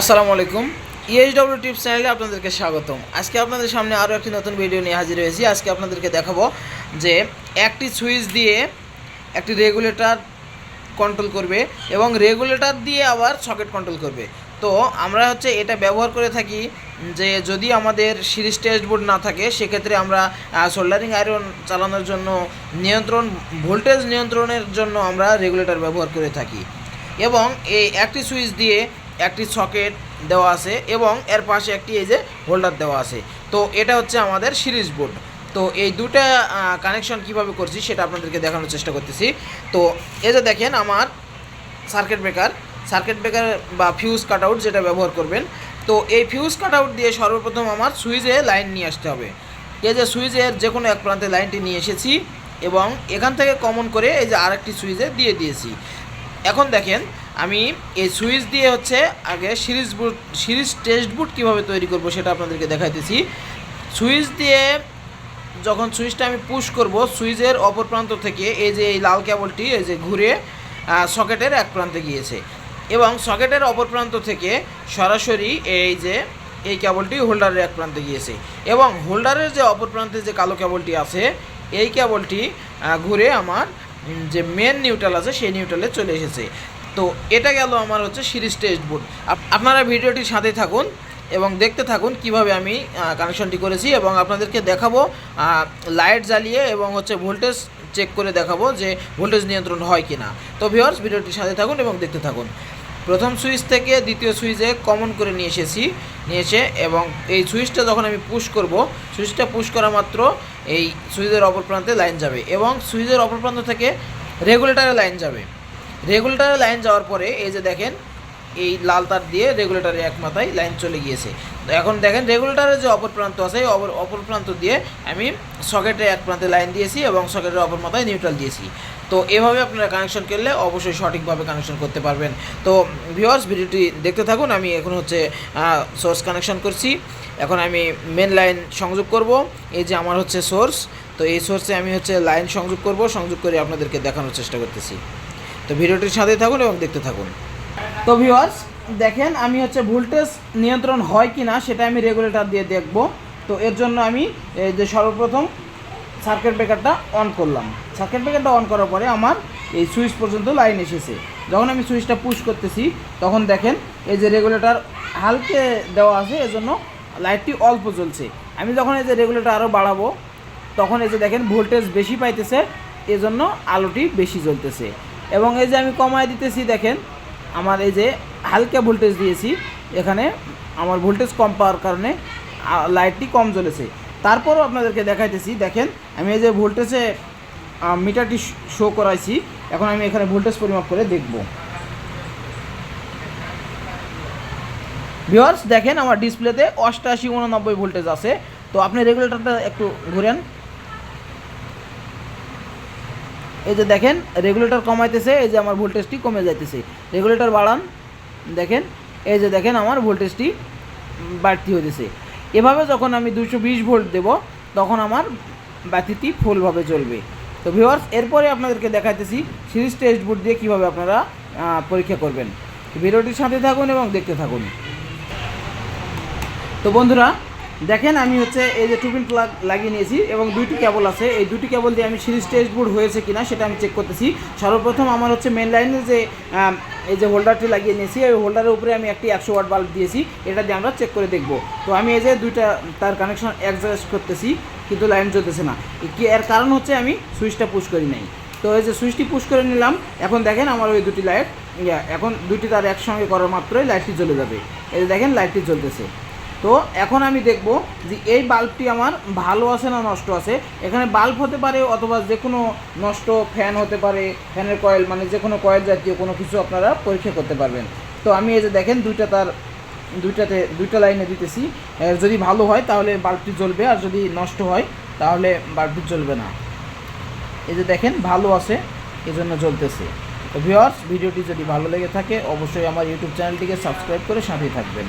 আসসালামু আলাইকুম। ইএইচডব্লিউ টিপস চ্যানেলে আপনাদেরকে স্বাগতম। আজকে আপনাদের সামনে আরও একটি নতুন ভিডিও নিয়ে হাজির হয়েছি। আজকে আপনাদেরকে দেখাবো যে একটি সুইচ দিয়ে একটি রেগুলেটর কন্ট্রোল করবে এবং রেগুলেটর দিয়ে আবার সকেট কন্ট্রোল করবে। তো আমরা হচ্ছে এটা ব্যবহার করে থাকি যে যদি আমাদের সিরিজ টেস্ট বোর্ড না থাকে, সেক্ষেত্রে আমরা সোল্ডারিং আয়রন চালানোর জন্য নিয়ন্ত্রণ ভোল্টেজ নিয়ন্ত্রণের জন্য আমরা রেগুলেটর ব্যবহার করে থাকি। এবং এই একটি সুইচ দিয়ে একটি সকেট দেওয়া আছে এবং এর পাশে একটি এই যে হোল্ডার দেওয়া আছে। তো এটা হচ্ছে আমাদের সিরিজ বোর্ড। তো এই দুটা কানেকশন কীভাবে করছি সেটা আপনাদেরকে দেখানোর চেষ্টা করতেছি। তো এই যে দেখেন আমার সার্কিট ব্রেকার সার্কিট ব্রেকার বা ফিউজ কাট আউট যেটা ব্যবহার করবেন। তো এই ফিউজ কাট আউট দিয়ে সর্বপ্রথম আমার সুইচে লাইন নিয়ে আসতে হবে। এই যে সুইচের যে কোনো এক প্রান্তে লাইনটি নিয়ে এসেছি এবং এখান থেকে কমন করে এই যে আরেকটি সুইচে দিয়ে দিয়েছি। এখন দেখেন, আমি এই সুইচ দিয়ে হচ্ছে আগে series board series test board কীভাবে তৈরি করব সেটা আপনাদেরকে দেখাইতেছি। সুইচ দিয়ে যখন সুইচটা আমি পুশ করব, সুইচের অপর প্রান্ত থেকে এই যে এই লাল কেবলটি, এই যে ঘুরে সকেটের এক প্রান্তে গিয়েছে। এবং সকেটের অপর প্রান্ত থেকে সরাসরি এই যে, এই কেবলটি হোল্ডারের এক প্রান্তে গিয়েছে। এবং হোল্ডারের যে অপর প্রান্তে যে কালো কেবলটি আছে, এই কেবলটি ঘুরে আমার যে মেন নিউট্রাল আছে, সেই নিউট্রালে চলে এসেছে। তো এটা গেল আমার হচ্ছে সিরিজ টেস্ট বোর্ড আপনারা ভিডিওটির সাথে থাকুন এবং দেখতে থাকুন কীভাবে আমি কানেকশনটি করেছি এবং আপনাদেরকে দেখাবো লাইট জ্বালিয়ে এবং হচ্ছে ভোল্টেজ চেক করে দেখাবো যে ভোল্টেজ নিয়ন্ত্রণ হয় কি না তো ভিওর্স ভিডিওটির সাথে থাকুন এবং দেখতে থাকুন। প্রথম সুইচ থেকে দ্বিতীয় সুইচে কমন করে নিয়ে এসেছি, নিয়ে এসে এবং এই সুইচটা যখন আমি পুশ করব, সুইচটা পুশ করা মাত্র এই সুইচের অপর প্রান্তে লাইন যাবে এবং সুইচের অপর প্রান্ত থেকে রেগুলেটরে লাইন যাবে। রেগুলেটরে লাইন যাওয়ার পরে এই যে দেখেন, এই লাল তার দিয়ে রেগুলেটরের এক মাথায় লাইন চলে গিয়েছে। এখন দেখেন রেগুলেটরের যে অপর প্রান্ত আছে, এই অপর অপর প্রান্ত দিয়ে আমি সকেটে এক প্রান্তে লাইন দিয়েছি এবং সকেটের অপর মাথায় নিউট্রাল দিয়েছি। তো এভাবে আপনারা কানেকশন করলে অবশ্যই সঠিকভাবে কানেকশন করতে পারবেন। তো ভিওয়ার্স ভিডিওটি দেখতে থাকুন। আমি এখন হচ্ছে সোর্স কানেকশন করছি। এখন আমি মেন লাইন সংযোগ করব। এই যে আমার হচ্ছে সোর্স তো এই সোর্সে আমি হচ্ছে লাইন সংযোগ করব। সংযোগ করে আপনাদেরকে দেখানোর চেষ্টা করতেছি। তো ভিডিওটির সাথে থাকুন এবং দেখতে থাকুন। তো ভিউয়ার্স দেখেন আমি হচ্ছে ভোল্টেজ নিয়ন্ত্রণ হয় কি না সেটা আমি রেগুলেটর দিয়ে দেখব। তো এর জন্য আমি, এই যে সর্বপ্রথম সার্কিট ব্রেকারটা অন করলাম। সার্কিট ব্রেকারটা অন করার পরে আমার এই সুইচ পর্যন্ত লাইন এসেছে। যখন আমি সুইচটা পুশ করতেছি, তখন দেখেন এই যে রেগুলেটর হালকে দেওয়া আছে, এজন্য লাইটটি অল্প জ্বলছে। আমি যখন এই যে রেগুলেটর আরও বাড়াবো, তখন এই যে দেখেন ভোল্টেজ বেশি পাইতেছে, এজন্য আলোটি বেশি জ্বলতেছে। এবং এই যে আমি কমায় দিতেছি, দেখেন আমার এই যে হালকা ভোল্টেজ দিয়েছি, এখানে আমার ভোল্টেজ কম পাওয়ার কারণে লাইটটি কম জ্বলেছে। তারপরও আপনাদেরকে দেখাইতেছি, দেখেন, আমি এই যে ভোল্টেজে মিটারটি শো করাইছি, এখন আমি এখানে ভোল্টেজ পরিমাপ করে দেখব। ভিওয়ার্স দেখেন আমার ডিসপ্লেতে অষ্টাশি উননব্বই ভোল্টেজ আছে। তো আপনি রেগুলেটরটা একটু ঘুরেন। এই যে দেখেন রেগুলেটর কমাইতেছে, এই যে আমার ভোল্টেজটি কমে যাইতেছে। রেগুলেটর বাড়ান, দেখেন, এই যে দেখেন আমার ভোল্টেজটি বাড়তি হইতেছে। এভাবে যখন আমি দুশো বিশ ভোল্ট দেবো, তখন আমার বাতিটি ফুলভাবে চলবে। তো ভিওয়ার্স এরপরে আপনাদেরকে দেখাইতেছি সিরিজ টেস্ট বোর্ড দিয়ে কীভাবে আপনারা পরীক্ষা করবেন। ভিডিওটির সাথে থাকুন এবং দেখতে থাকুন। তো বন্ধুরা দেখেন আমি হচ্ছে এই যে টুপিন প্লাগ লাগিয়ে নিয়েছি এবং দুইটি কেবল আছে। এই দুটি কেবল দিয়ে আমি সিরিজ টেস্ট বোর্ড হয়েছে কিনা সেটা আমি চেক করতেছি। সর্বপ্রথম আমার হচ্ছে মেন লাইনে যে এই যে হোল্ডারটি লাগিয়ে নিয়েছি এই হোল্ডারের উপরে আমি একটি একশো ওয়াট বাল্ব দিয়েছি। এটা দিয়ে আমরা চেক করে দেখব। তো আমি এই যে দুইটা, তার কানেকশন অ্যাডজাস্ট করতেছি, কিন্তু লাইন জ্বলতেছে না। কি, এর কারণ হচ্ছে আমি সুইচটা পুশ করি নাই। তো এই যে সুইচটি পুশ করে নিলাম, এখন দেখেন আমার ওই দুটি লাইট এখন দুটি তার একসঙ্গে করার মাত্রই লাইটটি জ্বলে যাবে। এই যে দেখেন লাইটটি জ্বলতেছে। তো এখন আমি দেখব যে এই বাল্বটি আমার ভালো আছে না নষ্ট আছে এখানে বাল্ব হতে পারে অথবা যে কোনো নষ্ট ফ্যান হতে পারে, ফ্যানের কয়েল মানে যে কোনো কয়েল জাতীয় কোনো কিছু আপনারা পরীক্ষা করতে পারবেন। তো আমি এই যে দেখেন দুইটা তার, দুইটাতে, দুইটা লাইনে দিতেছি। যদি ভালো হয় তাহলে বাল্বটি জ্বলবে আর যদি নষ্ট হয় তাহলে বাল্বটি জ্বলবে না। এই যে দেখেন ভালো আছে এজন্য জ্বলতেছে। ভিওয়ার্স ভিডিওটি যদি ভালো লেগে থাকে, অবশ্যই আমার ইউটিউব চ্যানেলটিকে সাবস্ক্রাইব করে সাথেই থাকবেন।